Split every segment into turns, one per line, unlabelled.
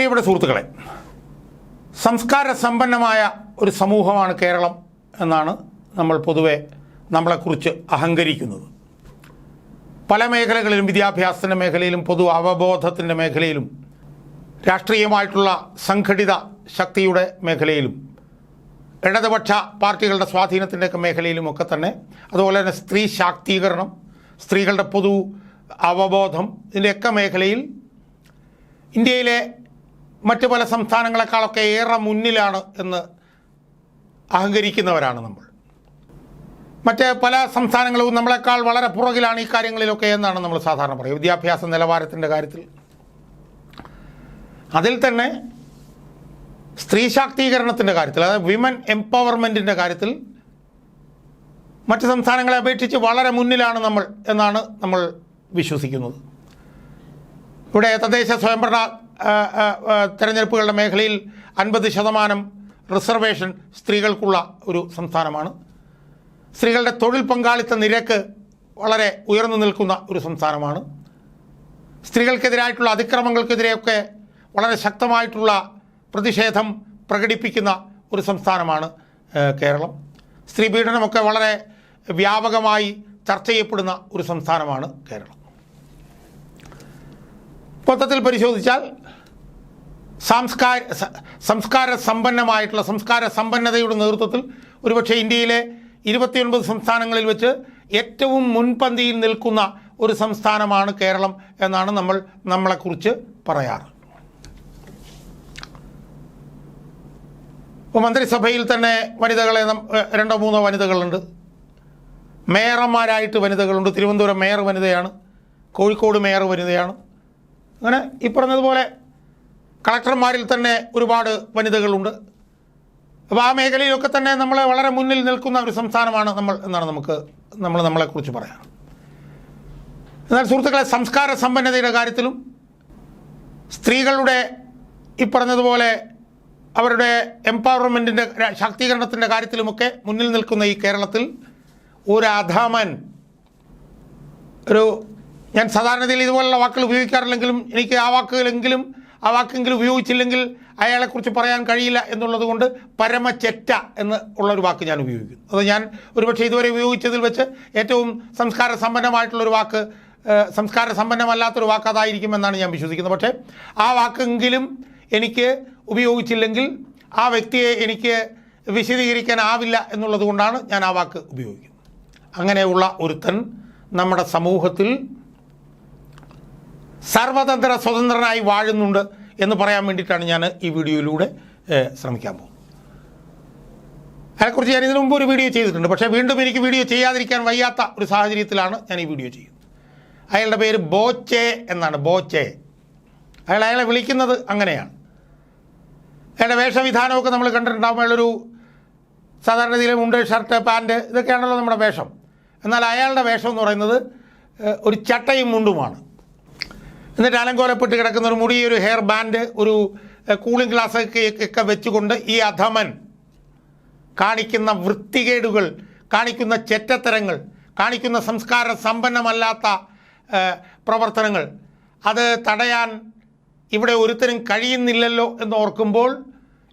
പ്രിയപ്പെട്ട സുഹൃത്തുക്കളെ സംസ്കാര സമ്പന്നമായ ഒരു സമൂഹമാണ് കേരളം എന്നാണ് നമ്മൾ പൊതുവെ നമ്മളെക്കുറിച്ച് അഹങ്കരിക്കുന്നത്. പല മേഖലകളിലും വിദ്യാഭ്യാസത്തിന്റെ മേഖലയിലും പൊതു അവബോധത്തിന്റെ മേഖലയിലും രാഷ്ട്രീയമായിട്ടുള്ള സംഘടിത ശക്തിയുടെ മേഖലയിലും ഇടതുപക്ഷ പാർട്ടികളുടെ സ്വാധീനത്തിന്റെയൊക്കെ മേഖലയിലുമൊക്കെ തന്നെ അതുപോലെ തന്നെ സ്ത്രീ ശാക്തീകരണം സ്ത്രീകളുടെ പൊതു അവബോധം ഇതിന്റെയൊക്കെ മേഖലയിൽ ഇന്ത്യയിലെ മറ്റ് പല സംസ്ഥാനങ്ങളെക്കാളൊക്കെ ഏറെ മുന്നിലാണ് എന്ന് അഹങ്കരിക്കുന്നവരാണ് നമ്മൾ. മറ്റ് പല സംസ്ഥാനങ്ങളും നമ്മളെക്കാൾ വളരെ പുറകിലാണ് ഈ കാര്യങ്ങളിലൊക്കെ എന്നാണ് നമ്മൾ സാധാരണ പറയുക. വിദ്യാഭ്യാസ നിലവാരത്തിന്റെ കാര്യത്തിൽ. അതിൽ തന്നെ സ്ത്രീ ശാക്തീകരണത്തിന്റെ കാര്യത്തിൽ അതായത് വിമൻ എംപവർമെന്റിന്റെ കാര്യത്തിൽ മറ്റ് സംസ്ഥാനങ്ങളെ അപേക്ഷിച്ച് വളരെ മുന്നിലാണ് നമ്മൾ എന്നാണ് നമ്മൾ വിശ്വസിക്കുന്നത്. ഇവിടെ തദ്ദേശ സ്വയംഭരണ തെരഞ്ഞെടുപ്പുകളുടെ മേഖലയിൽ അൻപത് ശതമാനം റിസർവേഷൻ സ്ത്രീകൾക്കുള്ള ഒരു സംസ്ഥാനമാണ്. സ്ത്രീകളുടെ തൊഴിൽ പങ്കാളിത്ത നിരക്ക് വളരെ ഉയർന്നു നിൽക്കുന്ന ഒരു സംസ്ഥാനമാണ്. സ്ത്രീകൾക്കെതിരായിട്ടുള്ള അതിക്രമങ്ങൾക്കെതിരെയൊക്കെ വളരെ ശക്തമായിട്ടുള്ള പ്രതിഷേധം പ്രകടിപ്പിക്കുന്ന ഒരു സംസ്ഥാനമാണ് കേരളം. സ്ത്രീ പീഡനമൊക്കെ വളരെ വ്യാപകമായി ചർച്ച ചെയ്യപ്പെടുന്ന ഒരു സംസ്ഥാനമാണ് കേരളം. മൊത്തത്തിൽ പരിശോധിച്ചാൽ സാംസ്കാര സംസ്കാര സമ്പന്നമായിട്ടുള്ള സംസ്കാര സമ്പന്നതയുടെ നേതൃത്വത്തിൽ ഒരുപക്ഷെ ഇന്ത്യയിലെ ഇരുപത്തിയൊൻപത് സംസ്ഥാനങ്ങളിൽ വെച്ച് ഏറ്റവും മുൻപന്തിയിൽ നിൽക്കുന്ന ഒരു സംസ്ഥാനമാണ് കേരളം എന്നാണ് നമ്മൾ നമ്മളെക്കുറിച്ച് പറയാറ്. ഇപ്പോൾ മന്ത്രിസഭയിൽ തന്നെ വനിതകളെ രണ്ടോ മൂന്നോ വനിതകളുണ്ട്. മേയർമാരായിട്ട് വനിതകളുണ്ട്. തിരുവനന്തപുരം മേയർ വനിതയാണ്. കോഴിക്കോട് മേയർ വനിതയാണ്. അങ്ങനെ ഈ പറഞ്ഞതുപോലെ കളക്ടർമാരിൽ തന്നെ ഒരുപാട് വനിതകളുണ്ട്. അപ്പോൾ ആ മേഖലയിലൊക്കെ തന്നെ നമ്മൾ വളരെ മുന്നിൽ നിൽക്കുന്ന ഒരു സംസ്ഥാനമാണ് നമ്മൾ എന്നാണ് നമുക്ക് നമ്മൾ നമ്മളെക്കുറിച്ച് പറയാം എന്നാൽ സുഹൃത്തുക്കളെ സംസ്കാര സമ്പന്നതയുടെ കാര്യത്തിലും സ്ത്രീകളുടെ ഈ പറഞ്ഞതുപോലെ അവരുടെ എംപവർമെന്റിന്റെ ശാക്തീകരണത്തിന്റെ കാര്യത്തിലുമൊക്കെ മുന്നിൽ നിൽക്കുന്ന ഈ കേരളത്തിൽ ഒരു ഒരു ഞാൻ സാധാരണഗതിയിൽ ഇതുപോലുള്ള വാക്കുകൾ ഉപയോഗിക്കാറില്ലെങ്കിലും എനിക്ക് ആ വാക്കുകളെങ്കിലും ആ വാക്കെങ്കിലും ഉപയോഗിച്ചില്ലെങ്കിൽ അയാളെക്കുറിച്ച് പറയാൻ കഴിയില്ല എന്നുള്ളത് കൊണ്ട് പരമചെറ്റ എന്ന് ഉള്ളൊരു വാക്ക് ഞാൻ ഉപയോഗിക്കുന്നു. അത് ഞാൻ ഒരുപക്ഷെ ഇതുവരെ ഉപയോഗിച്ചതിൽ വെച്ച് ഏറ്റവും സംസ്കാര സമ്പന്നമായിട്ടുള്ളൊരു വാക്ക് സംസ്കാര സമ്പന്നമല്ലാത്തൊരു വാക്ക് അതായിരിക്കും എന്നാണ് ഞാൻ വിശ്വസിക്കുന്നത്. പക്ഷേ ആ വാക്കെങ്കിലും എനിക്ക് ഉപയോഗിച്ചില്ലെങ്കിൽ ആ വ്യക്തിയെ എനിക്ക് വിശദീകരിക്കാനാവില്ല എന്നുള്ളത് കൊണ്ടാണ് ഞാൻ ആ വാക്ക് ഉപയോഗിക്കുന്നത്. അങ്ങനെയുള്ള ഒരുത്തൻ നമ്മുടെ സമൂഹത്തിൽ സർവതന്ത്ര സ്വതന്ത്രനായി വാഴുന്നുണ്ട് എന്ന് പറയാൻ വേണ്ടിയിട്ടാണ് ഞാൻ ഈ വീഡിയോയിലൂടെ ശ്രമിക്കാൻ പോകുന്നത്. അതിനെക്കുറിച്ച് ഞാൻ ഇതിനു മുമ്പ് ഒരു വീഡിയോ ചെയ്തിട്ടുണ്ട്. പക്ഷേ വീണ്ടും എനിക്ക് വീഡിയോ ചെയ്യാതിരിക്കാൻ വയ്യാത്ത ഒരു സാഹചര്യത്തിലാണ് ഞാൻ ഈ വീഡിയോ ചെയ്യുന്നത്. അയാളുടെ പേര് ബോച്ചെ എന്നാണ് ബോച്ചെ. അയാൾ അയാളെ വിളിക്കുന്നത് അങ്ങനെയാണ്. അയാളുടെ വേഷവിധാനമൊക്കെ നമ്മൾ കണ്ടിട്ടുണ്ടാകും അയാളൊരു സാധാരണ രീതിയിൽ മുണ്ട് ഷർട്ട് പാന്റ് ഇതൊക്കെയാണല്ലോ നമ്മുടെ വേഷം. എന്നാൽ അയാളുടെ വേഷം എന്ന് പറയുന്നത് ഒരു ചട്ടയും മുണ്ടുമാണ്. എന്നിട്ട് അലങ്കോലപ്പെട്ട് കിടക്കുന്ന ഒരു മുടി ഒരു ഹെയർ ബാൻഡ് ഒരു കൂളിംഗ് ഗ്ലാസ് ഒക്കെ ഒക്കെ വെച്ചുകൊണ്ട് ഈ അധമൻ കാണിക്കുന്ന വൃത്തികേടുകൾ കാണിക്കുന്ന ചെറ്റത്തരങ്ങൾ കാണിക്കുന്ന സംസ്കാര സമ്പന്നമല്ലാത്ത പ്രവർത്തനങ്ങൾ അത് തടയാൻ ഇവിടെ ഒരുത്തരും കഴിയുന്നില്ലല്ലോ എന്ന് ഓർക്കുമ്പോൾ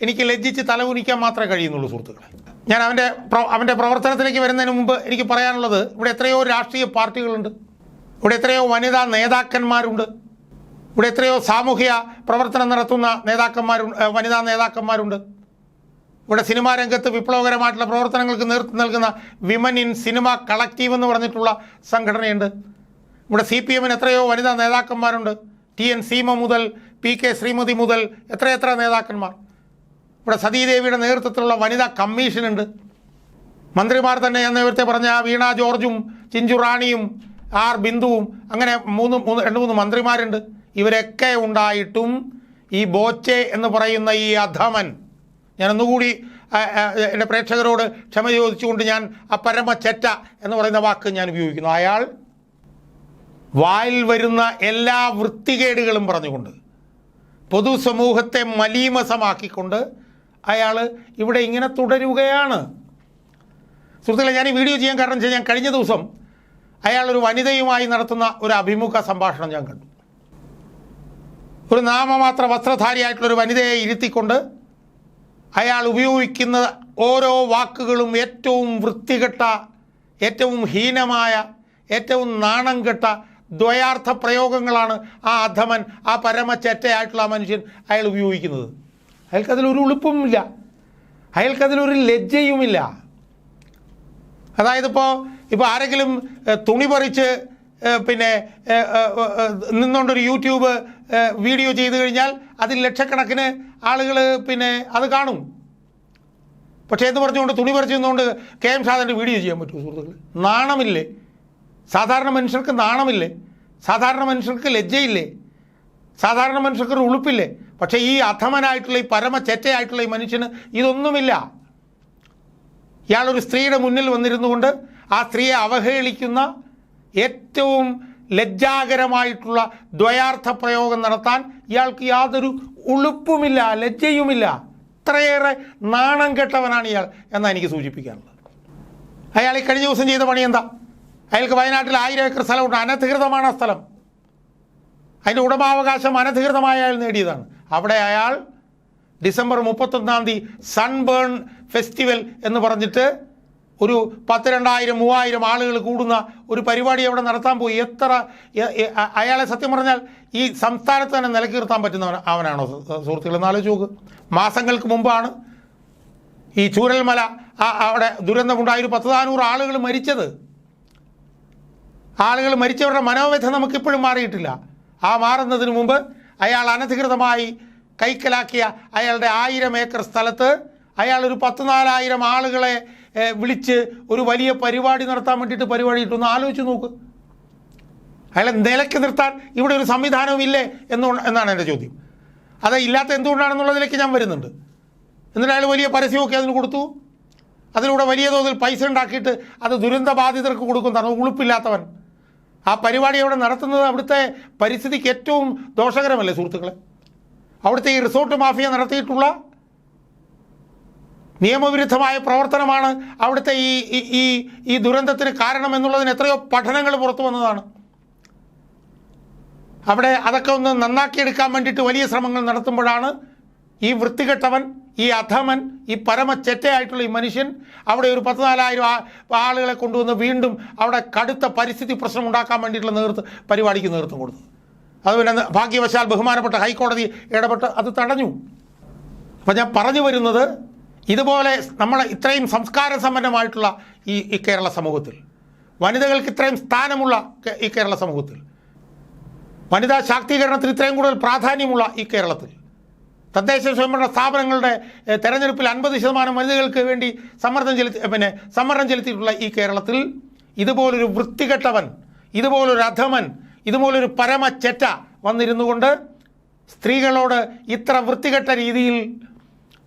എനിക്ക് ലജ്ജിച്ച് തലകുനിക്കാൻ മാത്രമേ കഴിയുന്നുള്ളൂ സുഹൃത്തുക്കളെ. ഞാൻ അവന്റെ അവന്റെ പ്രവർത്തനത്തിലേക്ക് വരുന്നതിന് മുമ്പ് എനിക്ക് പറയാനുള്ളത് ഇവിടെ എത്രയോ രാഷ്ട്രീയ പാർട്ടികളുണ്ട്. ഇവിടെ എത്രയോ വനിതാ നേതാക്കന്മാരുണ്ട്. ഇവിടെ എത്രയോ സാമൂഹ്യ പ്രവർത്തനം നടത്തുന്ന നേതാക്കന്മാരുണ്ട് വനിതാ നേതാക്കന്മാരുണ്ട്. ഇവിടെ സിനിമാ രംഗത്ത് വിപ്ലവകരമായിട്ടുള്ള പ്രവർത്തനങ്ങൾക്ക് നേതൃത്വം നൽകുന്ന വിമൻ ഇൻ സിനിമ കളക്റ്റീവ് എന്ന് പറഞ്ഞിട്ടുള്ള സംഘടനയുണ്ട്. ഇവിടെ സി പി എമ്മിന് എത്രയോ വനിതാ നേതാക്കന്മാരുണ്ട്. ടി എൻ സീമ മുതൽ പി കെ ശ്രീമതി മുതൽ എത്രയെത്ര നേതാക്കന്മാർ. ഇവിടെ സതീദേവിയുടെ നേതൃത്വത്തിലുള്ള വനിതാ കമ്മീഷനുണ്ട്. മന്ത്രിമാർ തന്നെ ഞാൻ നേരത്തെ പറഞ്ഞ വീണ ജോർജും ചിഞ്ചു റാണിയും ആർ ബിന്ദുവും അങ്ങനെ മൂന്ന് മൂന്ന് രണ്ട് മൂന്ന് മന്ത്രിമാരുണ്ട്. ഇവരൊക്കെ ഉണ്ടായിട്ടും ഈ ബോച്ചെ എന്ന് പറയുന്ന ഈ അധമൻ ഞാൻ ഒന്നുകൂടി എന്റെ പ്രേക്ഷകരോട് ക്ഷമ ചോദിച്ചുകൊണ്ട് ഞാൻ ആ പരമചെറ്റ എന്ന് പറയുന്ന വാക്ക് ഞാൻ ഉപയോഗിക്കുന്നു. അയാൾ വായിൽ വരുന്ന എല്ലാ വൃത്തികേടുകളും പറഞ്ഞുകൊണ്ട് പൊതുസമൂഹത്തെ മലീമസമാക്കിക്കൊണ്ട് അയാൾ ഇവിടെ ഇങ്ങനെ തുടരുകയാണ്. സുഹൃത്തുക്കളെ ഞാൻ ഈ വീഡിയോ ചെയ്യാൻ കാരണം വെച്ചാൽ ഞാൻ കഴിഞ്ഞ ദിവസം അയാൾ ഒരു വനിതയുമായി നടത്തുന്ന ഒരു അഭിമുഖ സംഭാഷണം ഞാൻ കണ്ടു. ഒരു നാമമാത്ര വസ്ത്രധാരിയായിട്ടുള്ള ഒരു വനിതയെ ഇരുത്തിക്കൊണ്ട് അയാൾ ഉപയോഗിക്കുന്ന ഓരോ വാക്കുകളും ഏറ്റവും വൃത്തികെട്ട ഏറ്റവും ഹീനമായ ഏറ്റവും നാണം കെട്ട ദ്വയാർത്ഥ പ്രയോഗങ്ങളാണ് ആ അധമൻ ആ പരമചറ്റയായിട്ടുള്ള ആ മനുഷ്യൻ അയാൾ ഉപയോഗിക്കുന്നത്. അയാൾക്കതിലൊരു ഉളുപ്പുമില്ല. അയാൾക്കതിലൊരു ലജ്ജയുമില്ല. അതായത് ഇപ്പോൾ ഇപ്പോൾ ആരെങ്കിലും തുണി പറിച്ച് പിന്നെ നിന്നുകൊണ്ടൊരു യൂട്യൂബ് വീഡിയോ ചെയ്തു കഴിഞ്ഞാൽ അതിൽ ലക്ഷക്കണക്കിന് ആളുകൾ പിന്നെ അത് കാണും. പക്ഷേ എന്ന് പറഞ്ഞുകൊണ്ട് തുണി പറിച്ചു നിന്നുകൊണ്ട് കെ എം ഷാദന്റെ വീഡിയോ ചെയ്യാൻ പറ്റുമോ സുഹൃത്തുക്കൾ നാണമില്ലേ? സാധാരണ മനുഷ്യർക്ക് നാണമില്ലേ? സാധാരണ മനുഷ്യർക്ക് ലജ്ജയില്ലേ? സാധാരണ മനുഷ്യർക്ക് ഉളുപ്പില്ലേ? പക്ഷേ ഈ അധമനായിട്ടുള്ള ഈ പരമ ചെറ്റയായിട്ടുള്ള ഈ മനുഷ്യന് ഇതൊന്നുമില്ല. ഇയാളൊരു സ്ത്രീയുടെ മുന്നിൽ വന്നിരുന്നുകൊണ്ട് ആ സ്ത്രീയെ അവഹേളിക്കുന്ന ഏറ്റവും ലജ്ജാകരമായിട്ടുള്ള ദ്വയാർത്ഥ പ്രയോഗം നടത്താൻ ഇയാൾക്ക് യാതൊരു ഉളുപ്പുമില്ല ലജ്ജയുമില്ല. ഇത്രയേറെ നാണം കെട്ടവനാണ് ഇയാൾ എന്നാണ് എനിക്ക് സൂചിപ്പിക്കാനുള്ളത്. അയാൾ ഈ കഴിഞ്ഞ ദിവസം ചെയ്ത പണി എന്താ? അയാൾക്ക് വയനാട്ടിൽ ആയിരം ഏക്കർ സ്ഥലമുണ്ട് അനധികൃതമാണ് ആ സ്ഥലം. അതിന്റെ ഉടമാവകാശം അനധികൃതമായ അയാൾ നേടിയതാണ്. അവിടെ അയാൾ ഡിസംബർ മുപ്പത്തൊന്നാം തീയതി സൺബേൺ ഫെസ്റ്റിവൽ എന്ന് പറഞ്ഞിട്ട് ഒരു പത്ത് രണ്ടായിരം മൂവായിരം ആളുകൾ കൂടുന്ന ഒരു പരിപാടി അവിടെ നടത്താൻ പോയി. എത്ര അയാളെ സത്യം പറഞ്ഞാൽ ഈ സംസ്ഥാനത്ത് തന്നെ നിലയ്ക്ക് നിർത്താൻ പറ്റുന്നവൻ അവനാണോ? സുഹൃത്തുക്കൾ എന്ന് ആലോചിച്ച് നോക്ക്. മാസങ്ങൾക്ക് മുമ്പാണ് ഈ ചൂരൽമല അവിടെ ദുരന്തമുണ്ടായ ഒരു പത്ത് നാനൂറ് ആളുകൾ മരിച്ചത്. ആളുകൾ മരിച്ചവരുടെ മനോവ്യഥ നമുക്കിപ്പോഴും മാറിയിട്ടില്ല. ആ മാറുന്നതിന് മുമ്പ് അയാൾ അനധികൃതമായി കൈക്കലാക്കിയ അയാളുടെ ആയിരം ഏക്കർ സ്ഥലത്ത് അയാൾ ഒരു പത്ത് നാലായിരം ആളുകളെ വിളിച്ച് ഒരു വലിയ പരിപാടി നടത്താൻ വേണ്ടിയിട്ട് പരിപാടി ഇട്ടൊന്ന് ആലോചിച്ച് നോക്ക്. അയാളെ നിലയ്ക്ക് നിർത്താൻ ഇവിടെ ഒരു സംവിധാനവും ഇല്ലേ എന്നു എന്നാണ് എന്റെ ചോദ്യം. അത് ഇല്ലാത്ത എന്തുകൊണ്ടാണെന്നുള്ളതിലേക്ക് ഞാൻ വരുന്നുണ്ട്. എന്നിട്ട് അയാൾ വലിയ പരസ്യമൊക്കെ അതിന് കൊടുത്തു. അതിലൂടെ വലിയ തോതിൽ പൈസ ഉണ്ടാക്കിയിട്ട് അത് ദുരന്ത ബാധിതർക്ക് കൊടുക്കുന്നതാണ് ഉളുപ്പില്ലാത്തവൻ. ആ പരിപാടി അവിടെ നടത്തുന്നത് അവിടുത്തെ പരിസ്ഥിതിക്ക് ഏറ്റവും ദോഷകരമല്ലേ സുഹൃത്തുക്കളെ? അവിടുത്തെ ഈ റിസോർട്ട് മാഫിയ നടത്തിയിട്ടുള്ള നിയമവിരുദ്ധമായ പ്രവർത്തനമാണ് അവിടുത്തെ ഈ ഈ- ഈ ദുരന്തത്തിന് കാരണം എന്നുള്ളതിന് എത്രയോ പഠനങ്ങൾ പുറത്തു വന്നതാണ്. അവിടെ അതൊക്കെ ഒന്ന് നന്നാക്കിയെടുക്കാൻ വേണ്ടിയിട്ട് വലിയ ശ്രമങ്ങൾ നടത്തുമ്പോഴാണ് ഈ വൃത്തികെട്ടവൻ ഈ അധമൻ ഈ പരമച്ചെറ്റയായിട്ടുള്ള ഈ മനുഷ്യൻ അവിടെ ഒരു പത്ത് നാലായിരം ആളുകളെ കൊണ്ടുവന്ന് വീണ്ടും അവിടെ കടുത്ത പരിസ്ഥിതി പ്രശ്നം ഉണ്ടാക്കാൻ വേണ്ടിയിട്ടുള്ള നേതൃത്വ പരിപാടിക്ക് നേതൃത്വം കൊടുത്തു. അത് പിന്നെ ഭാഗ്യവശാൽ ബഹുമാനപ്പെട്ട ഹൈക്കോടതി ഇടപെട്ട് അത് തടഞ്ഞു. അപ്പം ഞാൻ പറഞ്ഞു വരുന്നത് ഇതുപോലെ നമ്മൾ ഇത്രയും സംസ്കാര സമ്പന്നമായിട്ടുള്ള ഈ ഈ കേരള സമൂഹത്തിൽ. വനിതകൾക്ക് ഇത്രയും സ്ഥാനമുള്ള ഈ കേരള സമൂഹത്തിൽ. വനിതാ ശാക്തീകരണത്തിന് ഇത്രയും കൂടുതൽ പ്രാധാന്യമുള്ള ഈ കേരളത്തിൽ. തദ്ദേശ സ്വയംഭരണ സ്ഥാപനങ്ങളുടെ തെരഞ്ഞെടുപ്പിൽ അൻപത് ശതമാനം വനിതകൾക്ക് വേണ്ടി സമ്മർദ്ദം ചെലുത്തി പിന്നെ സമ്മർദ്ദം ചെലുത്തിയിട്ടുള്ള ഈ കേരളത്തിൽ ഇതുപോലൊരു വൃത്തികെട്ടവൻ ഇതുപോലൊരു അധമൻ ഇതുപോലൊരു പരമച്ചെറ്റ വന്നിരുന്നു കൊണ്ട് സ്ത്രീകളോട് ഇത്ര വൃത്തികെട്ട രീതിയിൽ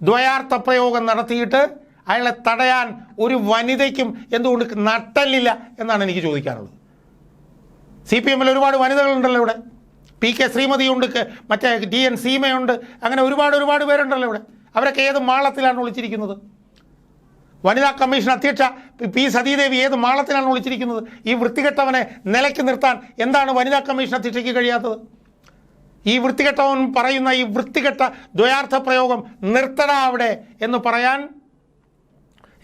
ദ്വയാർത്ഥ പ്രയോഗം നടത്തിയിട്ട് അയാളെ തടയാൻ ഒരു വനിതയ്ക്കും എന്തുകൊണ്ട് നട്ടല്ലില്ല എന്നാണ് എനിക്ക് ചോദിക്കാനുള്ളത്. സി പി എമ്മിൽ ഒരുപാട് വനിതകളുണ്ടല്ലോ ഇവിടെ. പി കെ ശ്രീമതിയുണ്ട് മറ്റേ ടി എൻ സീമയുണ്ട് അങ്ങനെ ഒരുപാട് ഒരുപാട് പേരുണ്ടല്ലോ ഇവിടെ. അവരൊക്കെ ഏത് മാളത്തിലാണ് ഒളിച്ചിരിക്കുന്നത്? വനിതാ കമ്മീഷൻ അധ്യക്ഷ പി സതീദേവി ഏത് മാളത്തിലാണ് ഒളിച്ചിരിക്കുന്നത്? ഈ വൃത്തികെട്ടവനെ നിലയ്ക്ക് നിർത്താൻ എന്താണ് വനിതാ കമ്മീഷൻ അധ്യക്ഷയ്ക്ക് കഴിയാത്തത്? ഈ വൃത്തികെട്ടവൻ പറയുന്ന ഈ വൃത്തികെട്ട ദ്വയാർത്ഥ പ്രയോഗം നിർത്തട അവിടെ എന്ന് പറയാൻ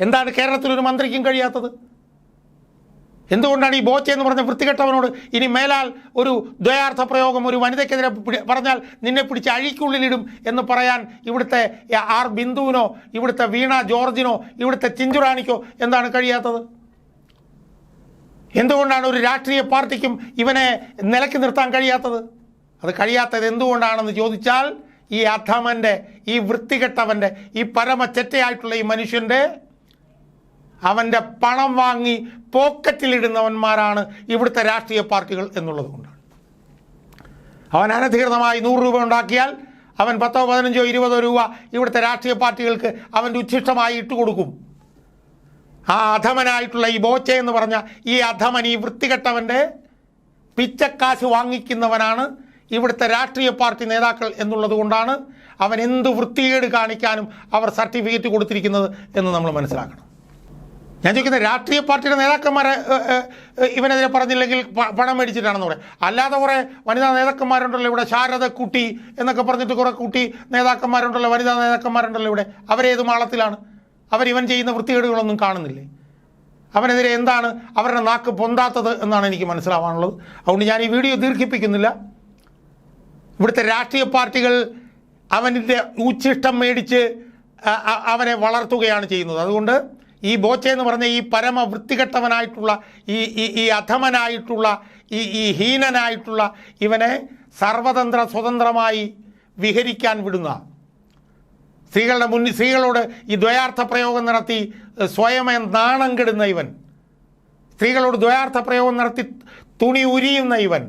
എന്താണ് കേരളത്തിലൊരു മന്ത്രിക്കും കഴിയാത്തത്? എന്തുകൊണ്ടാണ് ഈ ബോച്ച എന്ന് പറഞ്ഞ വൃത്തികെട്ടവനോട് ഇനി മേലാൽ ഒരു ദ്വയാർത്ഥ പ്രയോഗം ഒരു വനിതയ്ക്കെതിരെ പറഞ്ഞാൽ നിന്നെ പിടിച്ച് അഴിക്കുള്ളിലിടും എന്ന് പറയാൻ ഇവിടുത്തെ ആർ ബിന്ദുവിനോ ഇവിടുത്തെ വീണ ജോർജിനോ ഇവിടുത്തെ ചിഞ്ചുറാണിക്കോ എന്താണ് കഴിയാത്തത്? എന്തുകൊണ്ടാണ് ഒരു രാഷ്ട്രീയ പാർട്ടിക്കും ഇവനെ നിലയ്ക്ക് നിർത്താൻ കഴിയാത്തത്? അത് കഴിയാത്തത് എന്തുകൊണ്ടാണെന്ന് ചോദിച്ചാൽ ഈ അധമന്റെ ഈ വൃത്തികെട്ടവന്റെ ഈ പരമച്ചറ്റയായിട്ടുള്ള ഈ മനുഷ്യന്റെ അവന്റെ പണം വാങ്ങി പോക്കറ്റിലിടുന്നവന്മാരാണ് ഇവിടുത്തെ രാഷ്ട്രീയ പാർട്ടികൾ എന്നുള്ളത് കൊണ്ടാണ്. അവൻ അനധികൃതമായി നൂറ് രൂപ ഉണ്ടാക്കിയാൽ അവൻ പത്തോ പതിനഞ്ചോ ഇരുപതോ രൂപ ഇവിടുത്തെ രാഷ്ട്രീയ പാർട്ടികൾക്ക് അവന്റെ ഉച്ഛിഷ്ടമായി ഇട്ടുകൊടുക്കും ആ അധമനായിട്ടുള്ള ഈ ബോച്ച എന്ന് പറഞ്ഞ ഈ അധമൻ ഈ വൃത്തികെട്ടവന്റെ പിച്ചക്കാശ് വാങ്ങിക്കുന്നവനാണ് ഇവിടുത്തെ രാഷ്ട്രീയ പാർട്ടി നേതാക്കൾ എന്നുള്ളത് കൊണ്ടാണ് അവൻ എന്ത് വൃത്തികേട് കാണിക്കാനും അവർ സർട്ടിഫിക്കറ്റ് കൊടുത്തിരിക്കുന്നത് എന്ന് നമ്മൾ മനസ്സിലാക്കണം. ഞാൻ ചോദിക്കുന്ന രാഷ്ട്രീയ പാർട്ടിയുടെ നേതാക്കന്മാരെ ഇവനെതിരെ പറഞ്ഞില്ലെങ്കിൽ പണം മേടിച്ചിട്ടാണെന്ന് പറയാം. അല്ലാതെ കുറേ വനിതാ നേതാക്കന്മാരുണ്ടല്ലോ ഇവിടെ ശാരദക്കുട്ടി എന്നൊക്കെ പറഞ്ഞിട്ട് കുറേ കുട്ടി നേതാക്കന്മാരുണ്ടല്ലോ വനിതാ നേതാക്കന്മാരുണ്ടല്ലോ ഇവിടെ. അവരേത് മാളത്തിലാണ്? അവരിവൻ ചെയ്യുന്ന വൃത്തികേടുകളൊന്നും കാണുന്നില്ലേ? അവനെതിരെ എന്താണ് അവരുടെ നാക്ക് പൊന്താത്തത് എന്നാണ് എനിക്ക് മനസ്സിലാവാനുള്ളത്. അതുകൊണ്ട് ഞാൻ ഈ വീഡിയോ ദീർഘിപ്പിക്കുന്നില്ല. ഇവിടുത്തെ രാഷ്ട്രീയ പാർട്ടികൾ അവന്റെ ഉച്ഛിഷ്ടം മേടിച്ച് അവനെ വളർത്തുകയാണ് ചെയ്യുന്നത്. അതുകൊണ്ട് ഈ ബോച്ച എന്ന് പറഞ്ഞ ഈ പരമ വൃത്തികെട്ടവനായിട്ടുള്ള ഈ ഈ അധമനായിട്ടുള്ള ഈ ഈ ഹീനനായിട്ടുള്ള ഇവനെ സർവതന്ത്ര സ്വതന്ത്രമായി വിഹരിക്കാൻ വിടുന്ന സ്ത്രീകളുടെ മുന്നിൽ സ്ത്രീകളോട് ഈ ദ്വയാർത്ഥ പ്രയോഗം നടത്തി സ്വയമേ നാണം കെടുന്ന ഇവൻ സ്ത്രീകളോട് ദ്വയാർത്ഥ പ്രയോഗം നടത്തി തുണി ഉരിയുന്ന ഇവൻ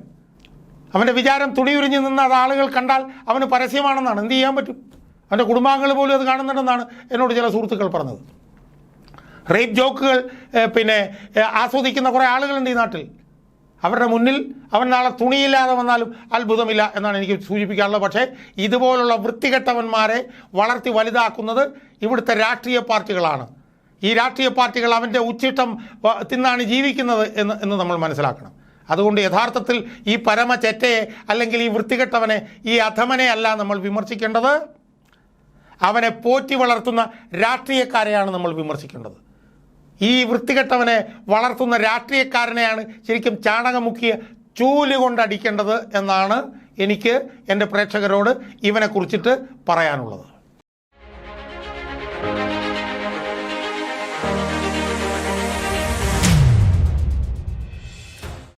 അവന്റെ വിചാരം തുണിയുരിഞ്ഞ് നിന്ന് അത് ആളുകൾ കണ്ടാൽ അവന് പരസ്യമാണെന്നാണ്. എന്ത് ചെയ്യാൻ പറ്റും? അവന്റെ കുടുംബാംഗങ്ങൾ പോലും അത് കാണുന്നുണ്ടെന്നാണ് എന്നോട് ചില സുഹൃത്തുക്കൾ പറഞ്ഞത്. റേപ്പ് ജോക്കുകൾ പിന്നെ ആസ്വദിക്കുന്ന കുറേ ആളുകളുണ്ട് ഈ നാട്ടിൽ. അവരുടെ മുന്നിൽ അവൻ നാളെ തുണിയില്ലാതെ വന്നാലും അത്ഭുതമില്ല എന്നാണ് എനിക്ക് സൂചിപ്പിക്കാനുള്ളത്. പക്ഷേ ഇതുപോലുള്ള വൃത്തികെട്ടവന്മാരെ വളർത്തി വലുതാക്കുന്നത് ഇവിടുത്തെ രാഷ്ട്രീയ പാർട്ടികളാണ്. ഈ രാഷ്ട്രീയ പാർട്ടികൾ അവന്റെ ഉച്ചിട്ടം തിന്നാണ് ജീവിക്കുന്നത് എന്ന് എന്ന് നമ്മൾ മനസ്സിലാക്കണം. അതുകൊണ്ട് യഥാർത്ഥത്തിൽ ഈ പരമ ചെറ്റയെ അല്ലെങ്കിൽ ഈ വൃത്തികെട്ടവനെ ഈ അധമനെ അല്ല നമ്മൾ വിമർശിക്കേണ്ടത്. അവനെ പോറ്റി വളർത്തുന്ന രാഷ്ട്രീയക്കാരെയാണ് നമ്മൾ വിമർശിക്കേണ്ടത്. ഈ വൃത്തികെട്ടവനെ വളർത്തുന്ന രാഷ്ട്രീയക്കാരനെയാണ് ശരിക്കും ചാണകമുക്കിയ ചൂൽ കൊണ്ടടിക്കേണ്ടത് എന്നാണ് എനിക്ക് എന്റെ പ്രേക്ഷകരോട് ഇവനെക്കുറിച്ചിട്ട് പറയാനുള്ളത്.